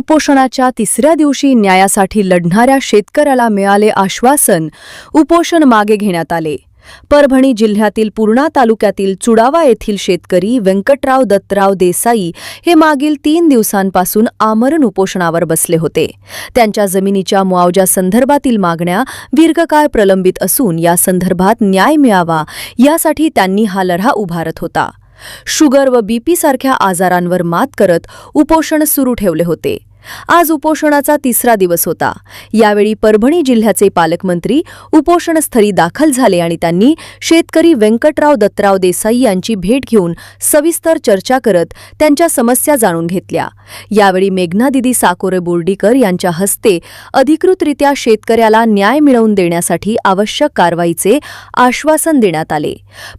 उपोषणाच्या तिसऱ्या दिवशी न्यायासाठी लढणाऱ्या शेतकऱ्याला मिळाले आश्वासन उपोषण मागे घेण्यात आले. परभणी जिल्ह्यातील पूर्णा तालुक्यातील चुडावा येथील शेतकरी व्यंकटराव दत्तराव देसाई हे मागील तीन दिवसांपासून आमरण उपोषणावर बसले होते. त्यांच्या जमिनीच्या मुआवजा संदर्भातील मागण्या दीर्घकाळ प्रलंबित असून या संदर्भात न्याय मिळावा यासाठी त्यांनी हा लढा उभारत होता. शुगर व बीपी सारख्या आजारांवर मात करत उपोषण सुरू ठेवले होते. आज उपोषणाचा तिसरा दिवस होता. यावेळी परभणी जिल्ह्याचे पालकमंत्री उपोषणस्थळी दाखल झाले आणि त्यांनी शेतकरी व्यंकटराव दत्तराव देसाई यांची भेट घेऊन सविस्तर चर्चा करत त्यांच्या समस्या जाणून घेतल्या. यावेळी मेघनादिदी साकोरे बोर्डीकर यांच्या हस्ते अधिकृतरित्या शेतकऱ्याला न्याय मिळवून देण्यासाठी आवश्यक कारवाईचे आश्वासन देण्यात आले.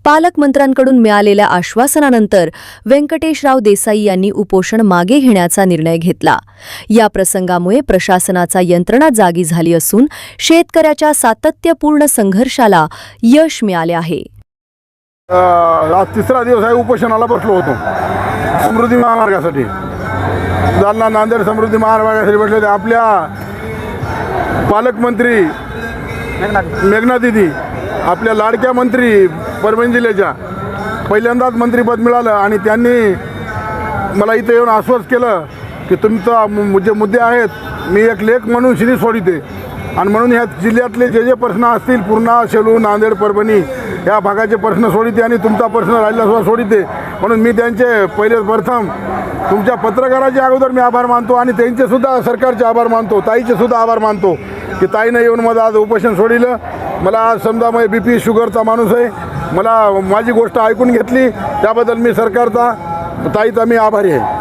पालकमंत्र्यांकडून मिळालेल्या आश्वासनानंतर व्यंकटेशराव देसाई यांनी उपोषण मागे घेण्याचा निर्णय घेतला. या प्रसंगामुळे प्रशासनाचा यंत्रणा जागी झाली असून शेतकऱ्याच्या सातत्यपूर्ण संघर्षाला यश मिळाले आहे. आज तिसरा दिवस आहे उपोषणाला बसलो होतो. समृद्धी महामार्गासाठी. जालना नांदेड समृद्धी महामार्गासाठी बसले होते. आपल्या पालकमंत्री मेघना दिदी आपल्या लाडक्या मंत्री परभणी जिल्ह्याच्या पहिल्यांदाच मंत्रीपद मिळालं आणि त्यांनी मला इथं येऊन आश्वास केलं की तुमचा जे मुद्दे आहेत मी एक लेख म्हणून शिरी सोडिते. आणि म्हणून ह्या जिल्ह्यातले जे जे प्रश्न असतील पूर्णा शेलू नांदेड परभणी या भागाचे प्रश्न सोडिते आणि तुमचा प्रश्न राहिलासुद्धा सोडिते. म्हणून मी त्यांचे पहिले प्रथम तुमच्या पत्रकाराचे अगोदर मी आभार मानतो आणि त्यांचेसुद्धा सरकारचे आभार मानतो ताईचेसुद्धा आभार मानतो की ताईनं येऊन मला आज उपोषण सोडिलं. मला आज समजा मग बी पी शुगरचा माणूस आहे. मला माझी गोष्ट ऐकून घेतली. त्याबद्दल मी सरकारचा ताईचा मी आभारी आहे.